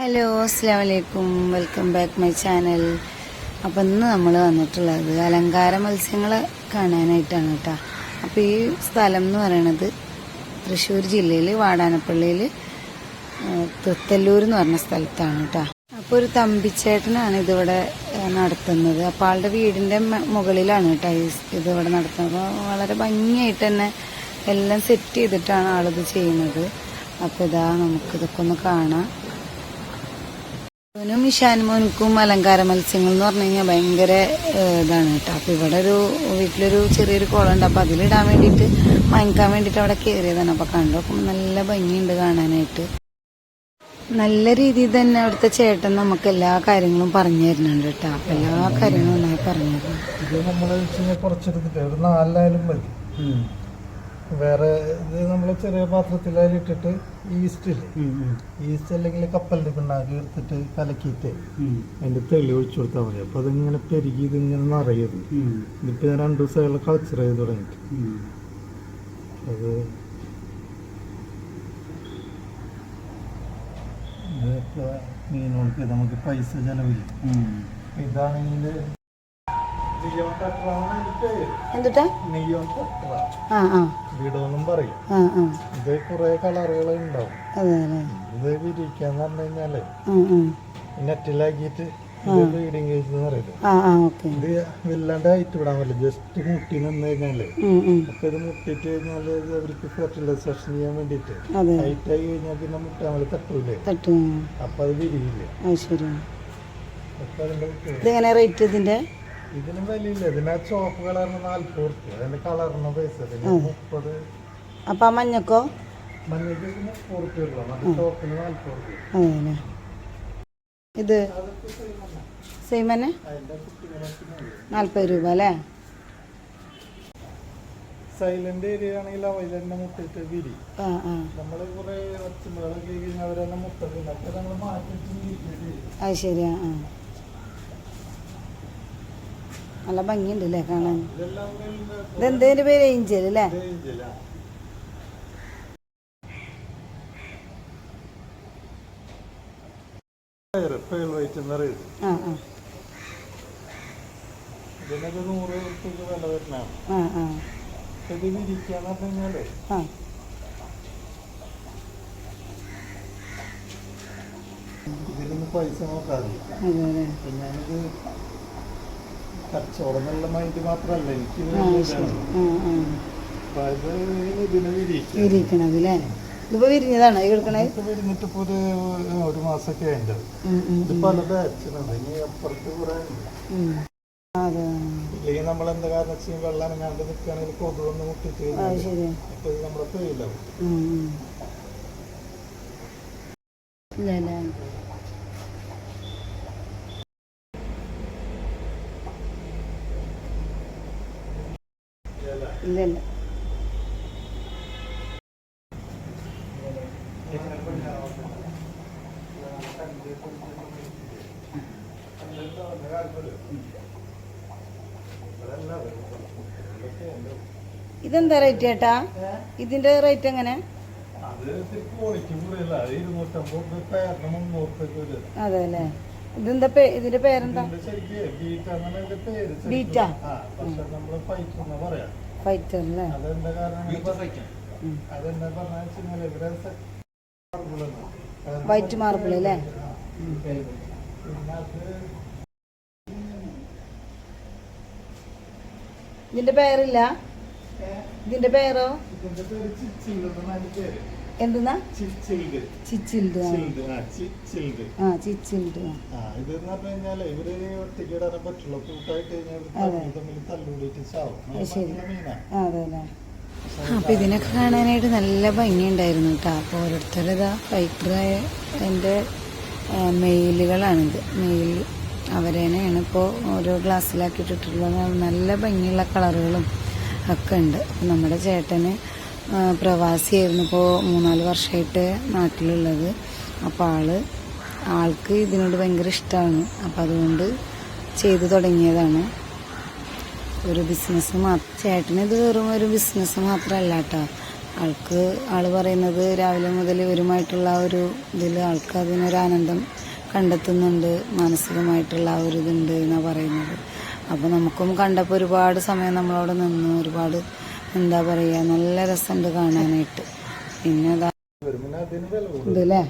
Hello അസ്സാം welcome back my channel. അപ്പം ഇന്ന് നമ്മൾ വന്നിട്ടുള്ളത് അലങ്കാര മത്സ്യങ്ങൾ കാണാനായിട്ടാണ് കേട്ടോ അപ്പോൾ ഈ സ്ഥലം എന്ന് പറയണത് തൃശ്ശൂർ ജില്ലയിൽ വാടാനപ്പള്ളിയിൽ തൃത്തല്ലൂർ എന്ന് പറഞ്ഞ സ്ഥലത്താണ് കേട്ടോ അപ്പോൾ ഒരു തമ്പിച്ചേട്ടനാണ് ഇതിവിടെ നടത്തുന്നത്. അപ്പോൾ ആളുടെ വീടിന്റെ മുകളിലാണ് കേട്ടോ ഈ ഇതിവിടെ നടത്തുന്നത്. അപ്പോൾ വളരെ ഭംഗിയായിട്ട് തന്നെ എല്ലാം സെറ്റ് ചെയ്തിട്ടാണ് ആളിത് ചെയ്യുന്നത്. അപ്പോൾ ഇതാ നമുക്കിതൊക്കെ ഒന്ന് കാണാം. മോനും ഇഷാൻമോനുക്കും അലങ്കാര മത്സ്യങ്ങൾ എന്ന് പറഞ്ഞു കഴിഞ്ഞാൽ ഭയങ്കര ഇതാണ് കേട്ടോ. അപ്പൊ ഇവിടെ ഒരു വീട്ടിലൊരു ചെറിയൊരു കുളം ഉണ്ട്. അപ്പൊ അതിലിടാൻ വേണ്ടിയിട്ട് വാങ്ങിക്കാൻ വേണ്ടിയിട്ട് അവിടെ കയറിയതാണ് അപ്പൊ കണ്ടു നോക്കുമ്പോൾ നല്ല ഭംഗിയുണ്ട് കാണാനായിട്ട്. നല്ല രീതിയിൽ തന്നെ അവിടുത്തെ ചേട്ടൻ നമുക്ക് എല്ലാ കാര്യങ്ങളും പറഞ്ഞു തരുന്നുണ്ട് കേട്ടോ. അപ്പൊ എല്ലാ കാര്യങ്ങളും നന്നായി പറഞ്ഞു തരുന്നു വേറെ ഇത് നമ്മൾ ചെറിയ പാത്രത്തിൽ അതിലിട്ടിട്ട് ഈസ്റ്റ് ഇല്ലേ? ഈസ്റ്റ് അല്ലെങ്കിൽ കപ്പലിന്റെ പിണ്ണാക്ക് എടുത്തിട്ട് കലക്കിയിട്ട് അതിന്റെ തെളി ഒഴിച്ചു കൊടുത്താൽ മതി. അപ്പൊ അതിങ്ങനെ പെരുകി ഇത് ഇങ്ങനെ നിറയത് ഇതിപ്പോ ഞാൻ രണ്ടു ദിവസമായുള്ള കൾച്ചർ ചെയ്ത് തുടങ്ങിയിട്ട്. അത് ഇതൊക്കെ മീനുകൾക്ക് നമുക്ക് പൈസ ചെലവില്ല. ഇതാണെങ്കിൽ നിയോൺ ടെട്ര എന്നാണ് ഇതിന്റെ പേര്. എന്തുട്ടാ? ആ ആ. വിടോന്നും പറയും. ഇത് കുറെ കളറുകൾ ഉണ്ടാവും. ഇത് വിരിക്കാന്ന് പറഞ്ഞു കഴിഞ്ഞാൽ. നെറ്റിലാക്കിയിട്ട് ഇത് ബ്രീഡിങ് എന്ന് പറയുന്നത് ഇത് വല്ലാണ്ട് ഹൈറ്റ് വിടാൻ പറ്റില്ല. ജസ്റ്റ് മുട്ടി നിന്ന് കഴിഞ്ഞാൽ. അപ്പൊ ഇത് മുട്ടിട്ട് കഴിഞ്ഞാൽ അവർക്ക് ഫെർട്ടിലൈസേഷൻ ചെയ്യാൻ വേണ്ടിയിട്ട് ഹൈറ്റ് ആയി കഴിഞ്ഞാൽ പിന്നെ മുട്ട നമ്മൾ തട്ടൂലേ? തട്ടു. അപ്പൊ അത് വിരിയില്ല. അപ്പൊ അതിന്റെ കുട്ടികൾ റേറ്റ് ഇതിന്റെ? ഇതിനും വിലയില്ല. ഇതിന് ചോപ്പ് കളറിന് നാല്പത് റുപ്യ അതിന്റെ കളറിന് പൈസ പിന്നെ മുപ്പത്. അപ്പൊ മഞ്ഞക്കോ? മഞ്ഞക്ക് മുപ്പത് റുപ്യ ചോപ്പിന് നാല്പത് റുപ്യ ഇത് സെയിം തന്നെ നാൽപ്പത് രൂപ അല്ലേ? സൈലന്റ് ഏരിയ ആണെങ്കിൽ അവർ തന്നെ മുട്ടിട്ട് വിരി. നമ്മൾ കുറെ ഒച്ചമ്പളൊക്കെ കഴിഞ്ഞാൽ അവർ മുട്ട അപ്പൊ നമ്മൾ മാറ്റി അത് ശരിയാ നല്ല ഭംഗിയുണ്ട് അല്ലേ കാണാൻ? ഇതെന്തേന്റെ പേര്? ഏഞ്ചൽ അല്ലേ? ഇതിനൊക്കെ നൂറ് റുപ്യക്ക് വില വരുന്നതാണ് ആ ആ. ഇത് വിരിക്കാന്ന് പറഞ്ഞു കഴിഞ്ഞാലേ ആ. ഇതിലൊന്നും പൈസ അതെ ഞാനിത് കച്ചവടം എന്നുള്ള മൈൻഡ് മാത്രമല്ല എനിക്ക് വിരിക്കണത് അല്ലേ ഇതിപ്പോ വിരിഞ്ഞതാണോ ഈ വിരിഞ്ഞിട്ട് ഇപ്പൊ ഒരു ഒരു മാസമൊക്കെ അതിന്റെ ഇത് പല ബാച്ചിനുണ്ട് ഇനി അപ്പുറത്ത് കുറെ ഉണ്ട്. ഇല്ലെങ്കിൽ നമ്മൾ എന്താ കാരണം വെച്ചാൽ വെള്ളം അനങ്ങാണ്ട് നിൽക്കുകയാണെങ്കിൽ കൊതുകൊന്ന് മുട്ടിട്ട് ഇത് നമ്മളെ പേയിലാവും ഇല്ല ഇതെന്താ റേറ്റ് ചേട്ടാ ഇതിന്റെ റേറ്റ് എങ്ങനെ? അത് അല്ലേ ഇതെന്താ പേ ഇതിന്റെ പേരെന്താ? ബീറ്റ? ഫൈറ്റ് അല്ലേ വൈറ്റ് മാർബിൾ അല്ലേ ഇതിന്റെ പേരില്ല? ഇതിന്റെ പേരോ. പേര് ചിച്ചിൽഡ് എന്തെന്നാ ആ. ശരി. അപ്പൊ ഇതിനൊക്കെ കാണാനായിട്ട് നല്ല ഭംഗിയുണ്ടായിരുന്നു കേട്ടോ അപ്പോൾ ഓരോരുത്തരിതാ ഫൈറ്ററായ എന്റെ മെയിലുകളാണിത്. മെയിൽ അവരേനെയാണ് ഇപ്പോൾ ഓരോ ഗ്ലാസ്സിലാക്കിയിട്ടിട്ടുള്ളത് നല്ല ഭംഗിയുള്ള കളറുകളും ഒക്കെ ഉണ്ട്. നമ്മുടെ ചേട്ടന് പ്രവാസിയായിരുന്നു ഇപ്പോൾ മൂന്നാൽ വർഷമായിട്ട് നാട്ടിലുള്ളത്. അപ്പോൾ ആൾ ആൾക്ക് ഇതിനോട് ഭയങ്കര ഇഷ്ടമാണ് അപ്പോൾ അതുകൊണ്ട് ചെയ്തു തുടങ്ങിയതാണ്. ഒരു ബിസിനസ് മാത്രം ചേട്ടന് ഇത് വെറും ഒരു ബിസിനസ് മാത്രമല്ല കേട്ടോ. ആൾക്ക് ആൾ പറയുന്നത് രാവിലെ മുതൽ ഇവരുമായിട്ടുള്ള ഒരു ഇതിൽ ആൾക്ക് അതിനൊരു ആനന്ദം കണ്ടെത്തുന്നുണ്ട്. മാനസികമായിട്ടുള്ള ആ ഒരു ഇതുണ്ട് എന്നാണ് പറയുന്നത്. അപ്പോൾ നമുക്കും കണ്ടപ്പോൾ ഒരുപാട് സമയം നമ്മളവിടെ നിന്ന്. ഒരുപാട് എന്താ പറയുക നല്ല രസമുണ്ട് കാണാനായിട്ട്. പിന്നെ ഇതല്ലേ?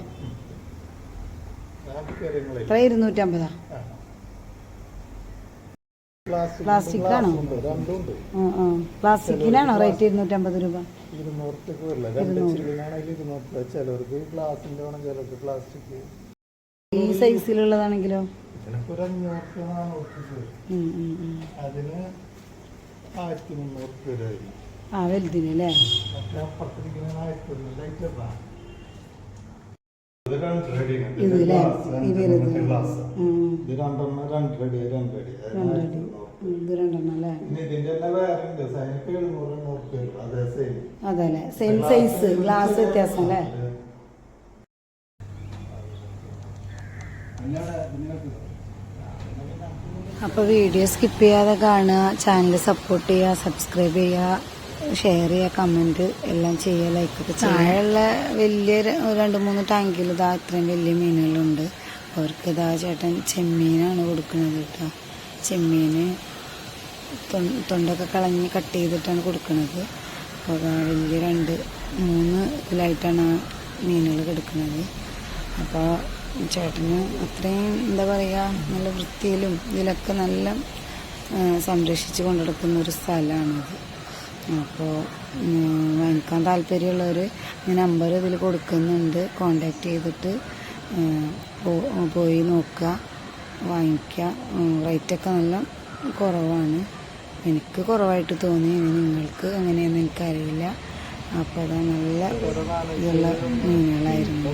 എത്ര ഇരുന്നൂറ്റമ്പതാ? പ്ലാസ്റ്റിക് ആണോ? പ്ലാസ്റ്റിക്കിനാണോ റേറ്റ് ഇരുന്നൂറ്റമ്പത് രൂപ? ഈ സൈസിലുള്ളതാണെങ്കിലോ. അതിന് ആയിരത്തി മുന്നൂറ് രൂപ ആ വലുതിന് അല്ലേ? ഇത് അല്ലേ? ഈ വലുത്. ഇത് രണ്ടെണ്ണം രണ്ടടി ഇത് രണ്ടെണ്ണം അല്ലേ? അതല്ലേ സെയിം സൈസ് ഗ്ലാസ് വ്യത്യാസം അല്ലേ? അപ്പോൾ വീഡിയോ സ്കിപ്പ് ചെയ്യാതെ കാണുക ചാനൽ സപ്പോർട്ട് ചെയ്യുക സബ്സ്ക്രൈബ് ചെയ്യുക. ഷെയർ ചെയ്യുക കമന്റ് എല്ലാം ചെയ്യുക ലൈക്കൊക്കെ താഴെയുള്ള വലിയ രണ്ട് മൂന്ന് ടാങ്കിൽ ഇതാ ഇത്രയും വലിയ മീനുകളുണ്ട്. അവർക്ക് ഇതാ ചേട്ടൻ ചെമ്മീനാണ് കൊടുക്കുന്നത് കേട്ടോ. ചെമ്മീന് തൊണ്ടൊക്കെ കളഞ്ഞ് കട്ട് ചെയ്തിട്ടാണ് കൊടുക്കുന്നത്. അപ്പോൾ അതാ വലിയ രണ്ട് മൂന്ന് ഇതിലായിട്ടാണ് ആ മീനുകൾ കൊടുക്കുന്നത്. അപ്പോൾ ചേട്ടന് അത്രയും എന്താ പറയുക നല്ല വൃത്തിയിലും ഇതിലൊക്കെ നല്ല സംരക്ഷിച്ച് കൊണ്ടുനടക്കുന്ന ഒരു സ്ഥലമാണത്. അപ്പോൾ വാങ്ങിക്കാൻ താല്പര്യമുള്ളവർ നമ്പർ ഇതിൽ കൊടുക്കുന്നുണ്ട്. കോണ്ടാക്ട് ചെയ്തിട്ട് പോയി നോക്കുക. വാങ്ങിക്കുക. റേറ്റൊക്കെ നല്ല കുറവാണ്. എനിക്ക് കുറവായിട്ട് തോന്നി. നിങ്ങൾക്ക് അങ്ങനെയൊന്നും എനിക്കറിയില്ല. അപ്പോൾ അത് നല്ല ഇതുള്ള മീനുകളായിരുന്നു